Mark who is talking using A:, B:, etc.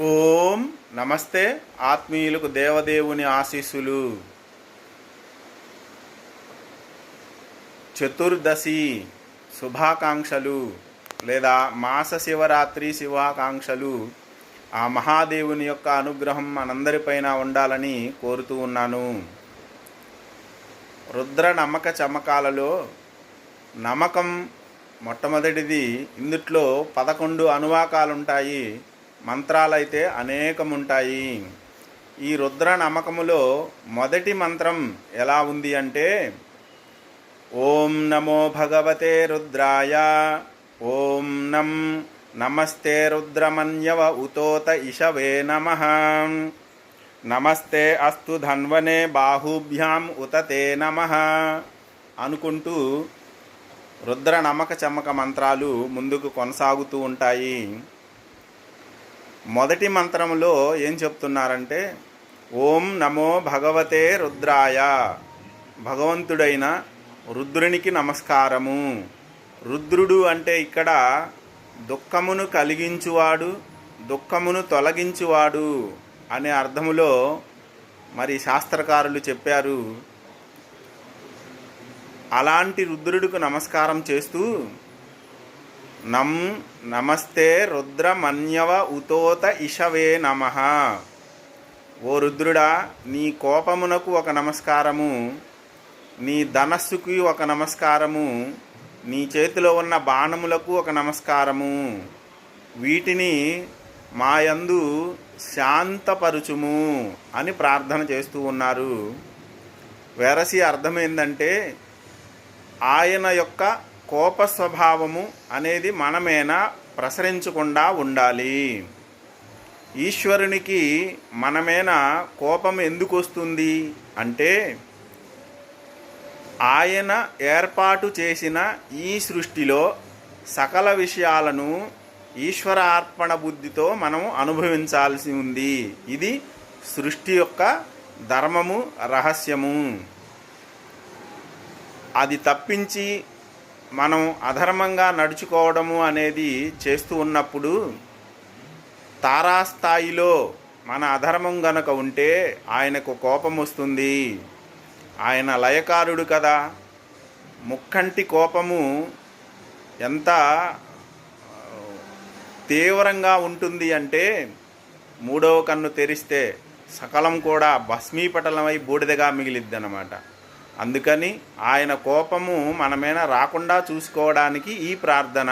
A: ఓం నమస్తే ఆత్మీయులకు దేవదేవుని ఆశీస్సులు. చతుర్దశి శుభాకాంక్షలు లేదా మాస శివరాత్రి శుభాకాంక్షలు. ఆ మహాదేవుని యొక్క అనుగ్రహం మనందరిపైన ఉండాలని కోరుతూ ఉన్నాను. రుద్ర నమ్మక చమకాలలో నమ్మకం మొట్టమొదటిది ఇందుట్లో పదకొండు అనువాకాలుంటాయి. మంత్రాలైతే అనేకం ఉంటాయి ఈ రుద్ర నమ్మకములో మొదటి మంత్రం ఎలా ఉంది అంటే ఓం నమో భగవతే రుద్రాయ ఓం నం నమస్తే రుద్రమన్యవ ఉతోత ఇషవే నమ. నమస్తే అస్తు ధన్వనే బాహుభ్యాం ఉతతే నమ. అనుకుంటూ రుద్ర నమ్మక చమ్మక మంత్రాలు ముందుకు కొనసాగుతూ ఉంటాయి. మొదటి మంత్రంలో ఏం చెప్తున్నారంటే ఓం నమో భగవతే రుద్రాయ. భగవంతుడైన రుద్రునికి నమస్కారము. రుద్రుడు అంటే ఇక్కడ దుఃఖమును కలిగించువాడు దుఃఖమును తొలగించువాడు అనే అర్థములో మరి శాస్త్రకారులు చెప్పారు. అలాంటి రుద్రుడికి నమస్కారం చేస్తూ నం నమస్తే రుద్రమన్యవ ఉతోత ఇషవే నమ. ఓ రుద్రుడా నీ కోపమునకు ఒక నమస్కారము. నీ ధనస్సుకి ఒక నమస్కారము. నీ చేతిలో ఉన్న బాణములకు ఒక నమస్కారము. వీటిని మాయందు శాంతపరుచుము అని ప్రార్థన చేస్తూ ఉన్నారు. వెరసి అర్థమైందంటే ఆయన యొక్క కోప స్వభావము అనేది మనమేనా ప్రసరించకుండా ఉండాలి. ఈశ్వరునికి మనమేనా కోపం ఎందుకు వస్తుంది? అంటే ఆయన ఏర్పాటు చేసిన ఈ సృష్టిలో సకల విషయాలను ఈశ్వర అర్పణ బుద్ధితో మనం అనుభవించాల్సి ఉంది. ఇది సృష్టి యొక్క ధర్మము రహస్యము. అది తప్పించి మనం అధర్మంగా నడుచుకోవడము అనేది చేస్తూ ఉన్నప్పుడు తారాస్థాయిలో మన అధర్మం గనక ఉంటే ఆయనకు కోపం వస్తుంది. ఆయన లయకారుడు కదా. ముక్కంటి కోపము ఎంత తీవ్రంగా ఉంటుంది అంటే మూడవ కన్ను తెరిస్తే సకలం కూడా భస్మీపటలమై బూడిదగా మిగిలిద్ది అన్నమాట అందుకని ఆయన కోపము మన మీద రాకుండా చూసుకోవడానికి ఈ ప్రార్థన.